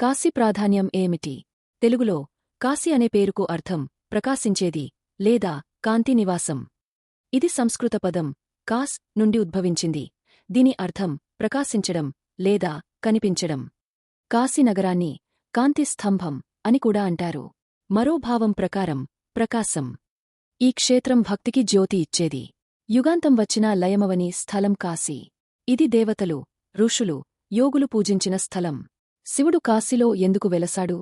కాశీ ప్రాధాన్యం ఏమిటి? తెలుగులో కాశీ అనే పేరుకు అర్థం ప్రకాశించేది లేదా కాంతి నివాసం. ఇది సంస్కృత పదం కాస్ నుండి ఉద్భవించింది. దీని అర్థం ప్రకాశించడం లేదా కనిపించడం. కాశీ నగరాన్ని కాంతి స్తంభం అని కూడా అంటారు. మరో భావం ప్రకారం ప్రకాశం. ఈ క్షేత్రం భక్తికి జ్యోతి ఇచ్చేది. యుగాంతం వచ్చిన లయమవని స్థలం కాశీ. ఇది దేవతలు ఋషులు యోగులు పూజించిన స్థలం. శివుడు కాశీలో ఎందుకు వెలసాడు?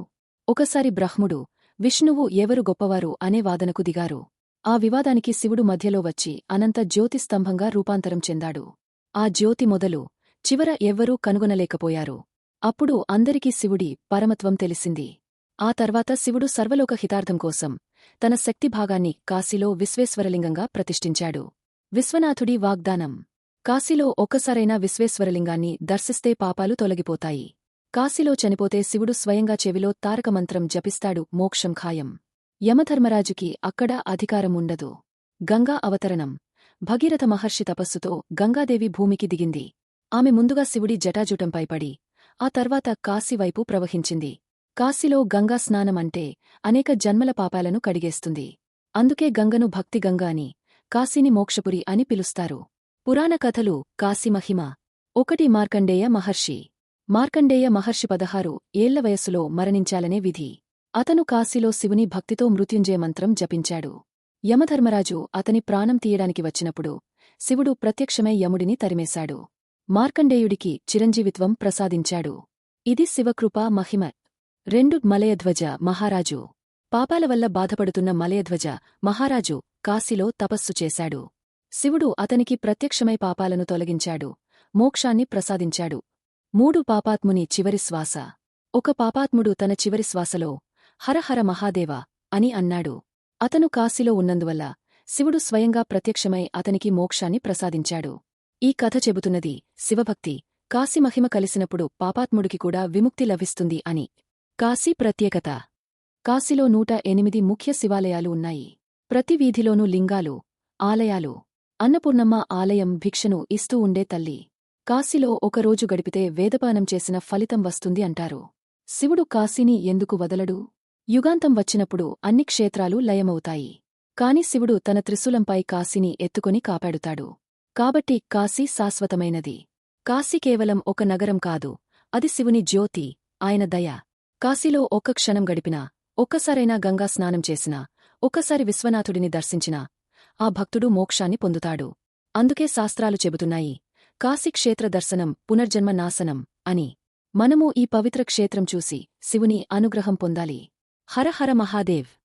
ఒకసారి బ్రహ్ముడు విష్ణువు ఎవరు గొప్పవారు అనే వాదనకు దిగారు. ఆ వివాదానికి శివుడు మధ్యలో వచ్చి అనంత జ్యోతి స్తంభంగా రూపాంతరం చెందాడు. ఆ జ్యోతి మొదలు చివర ఎవ్వరూ కనుగొనలేకపోయారు. అప్పుడు అందరికీ శివుడి పరమత్వం తెలిసింది. ఆ తర్వాత శివుడు సర్వలోక హితార్థం కోసం తన శక్తి భాగాన్ని కాశీలో విశ్వేశ్వరలింగంగా ప్రతిష్ఠించాడు. విశ్వనాథుడి వాగ్దానం కాశీలో ఒక్కసారైనా విశ్వేశ్వరలింగాన్ని దర్శిస్తే పాపాలు తొలగిపోతాయి. కాశీలో చనిపోతే శివుడు స్వయంగా చెవిలో తారకమంత్రం జపిస్తాడు మోక్షం ఖాయం. యమధర్మరాజుకి అక్కడ అధికారముండదు. గంగా అవతరణం. భగీరథ మహర్షి తపస్సుతో గంగాదేవి భూమికి దిగింది. ఆమె ముందుగా శివుడి జటాజుటంపైపడి ఆ తర్వాత కాశీవైపు ప్రవహించింది. కాశీలో గంగా స్నానమంటే అనేక జన్మల పాపాలను కడిగేస్తుంది. అందుకే గంగను భక్తి గంగా అని కాశీని మోక్షపురి అని పిలుస్తారు. పురాణ కథలు కాశీమహిమ ఒకటి మార్కండేయ మహర్షి. మార్కండేయ మహర్షి పదహారు ఏళ్ళ వయస్సులో మరణించాలనే విధి. అతను కాశీలో శివుని భక్తితో మృత్యుంజయ మంత్రం జపించాడు. యమధర్మరాజు అతని ప్రాణం తీయడానికి వచ్చినప్పుడు శివుడు ప్రత్యక్షమై యముడిని తరిమేశాడు. మార్కండేయుడికి చిరంజీవిత్వం ప్రసాదించాడు. ఇది శివకృపా మహిమ. రెండు మలయధ్వజ మహారాజు. పాపాల వల్ల బాధపడుతున్న మలయధ్వజ మహారాజు కాశీలో తపస్సు చేశాడు. శివుడు అతనికి ప్రత్యక్షమై పాపాలను తొలగించాడు. మోక్షాన్ని ప్రసాదించాడు. మూడు పాపాత్ముని చివరి శ్వాస. ఒక పాపాత్ముడు తన చివరి శ్వాసలో హరహర మహాదేవ అని అన్నాడు. అతను కాశీలో ఉన్నందువల్ల శివుడు స్వయంగా ప్రత్యక్షమై అతనికి మోక్షాన్ని ప్రసాదించాడు. ఈ కథ చెబుతున్నది శివభక్తి కాశీ మహిమ కలిసినప్పుడు పాపాత్ముడికి కూడా విముక్తి లభిస్తుంది అని. కాశీ ప్రత్యేకత. కాశీలో నూట ఎనిమిది ముఖ్య శివాలయాలు ఉన్నాయి. ప్రతి వీధిలోనూ లింగాలు ఆలయాలు. అన్నపూర్ణమ్మ ఆలయం భిక్షను ఇస్తూ ఉండే తల్లి. కాశీలో ఒకరోజు గడిపితే వేదపానం చేసిన ఫలితం వస్తుంది అంటారు. శివుడు కాశీని ఎందుకు వదలడు? యుగాంతం వచ్చినప్పుడు అన్ని క్షేత్రాలు లయమవుతాయి. కాని శివుడు తన త్రిశూలంపై కాశీని ఎత్తుకొని కాపాడుతాడు. కాబట్టి కాశీ శాశ్వతమైనది. కాశీ కేవలం ఒక నగరం కాదు. అది శివుని జ్యోతి ఆయన దయ. కాశీలో ఒక్క క్షణం గడిపినా ఒక్కసారైనా గంగా స్నానం చేసినా ఒక్కసారి విశ్వనాథుడిని దర్శించినా ఆ భక్తుడు మోక్షాన్ని పొందుతాడు. అందుకే శాస్త్రాలు చెబుతున్నాయి కాశీక్షేత్ర దర్శనం పునర్జన్మ నాశనం అని. మనము ఈ పవిత్ర క్షేత్రం చూసి శివుని అనుగ్రహం పొందాలి. హర హర మహాదేవ్.